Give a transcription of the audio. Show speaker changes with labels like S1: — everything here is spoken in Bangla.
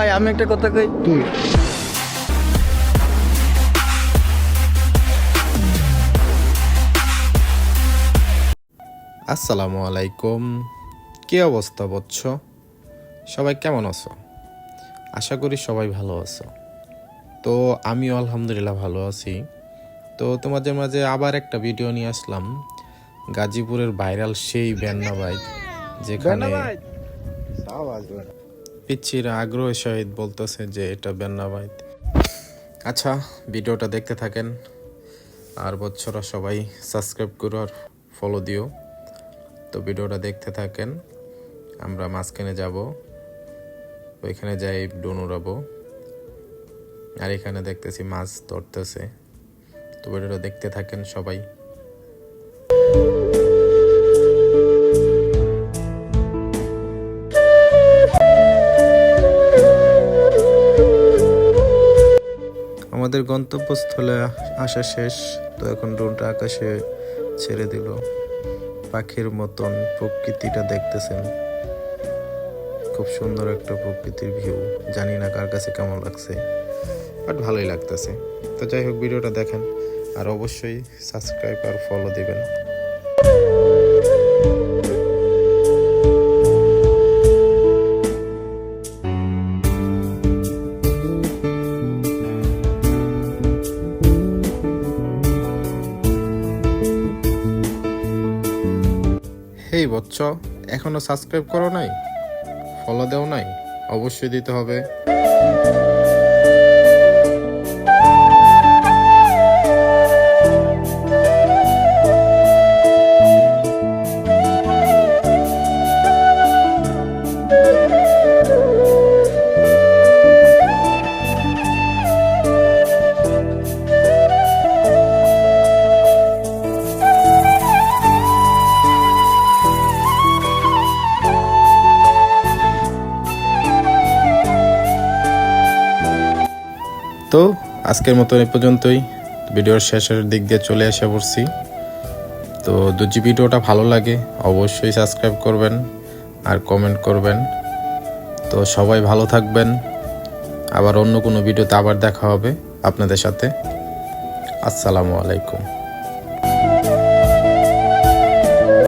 S1: ভাই আমি একটা কথা কই?
S2: তুই।
S3: আসসালামু আলাইকুম। কি অবস্থা বৎস? সবাই কেমন আছো? আশা করি সবাই ভালো আছো। তো আমিও আলহামদুলিল্লাহ ভালো আছি। তো তোমাদের মাঝে আবার একটা ভিডিও নিয়ে আসলাম। গাজীপুরের ভাইরাল সেই বেন্না বাইক যেখানে পিচ্ছিরা আগ্রহের সহিত বলতেছে যে এটা বেন্না বাইক আচ্ছা ভিডিওটা দেখতে থাকেন। আর বৎসরা সবাই সাবস্ক্রাইব করো আর ফলো দিও। তো ভিডিওটা দেখতে থাকেন। আমরা মাঝখানে যাব। ওইখানে যাই ডোন উড়াবো। আর এখানে দেখতেছি মাছ ধরতেছে। তো ভিডিওটা দেখতে থাকেন সবাই। আমাদের গন্তব্যস্থলে আসা শেষ। তো এখন ড্রোনটা আকাশে ছেড়ে দিল। পাখির মতন প্রকৃতিটা দেখতেছেন। খুব সুন্দর একটা প্রকৃতির ভিউ। জানি না কার কাছে কেমন লাগছে, বাট ভালোই লাগতেছে। তো যাই হোক, ভিডিওটা দেখেন। আর অবশ্যই সাবস্ক্রাইব আর ফলো দিবেন। হেই বচ্চ এখনও সাবস্ক্রাইব করো নাই? ফলো দেও নাই? অবশ্যই দিতে হবে। তো আজকের মতো এ পর্যন্তই। ভিডিওর শেষের দিক দিয়ে চলে এসে পড়ছি। তো যদি ভিডিওটা ভালো লাগে, অবশ্যই সাবস্ক্রাইব করবেন আর কমেন্ট করবেন। তো সবাই ভালো থাকবেন। আবার অন্য কোনো ভিডিওতে আবার দেখা হবে আপনাদের সাথে। আসসালামু আলাইকুম।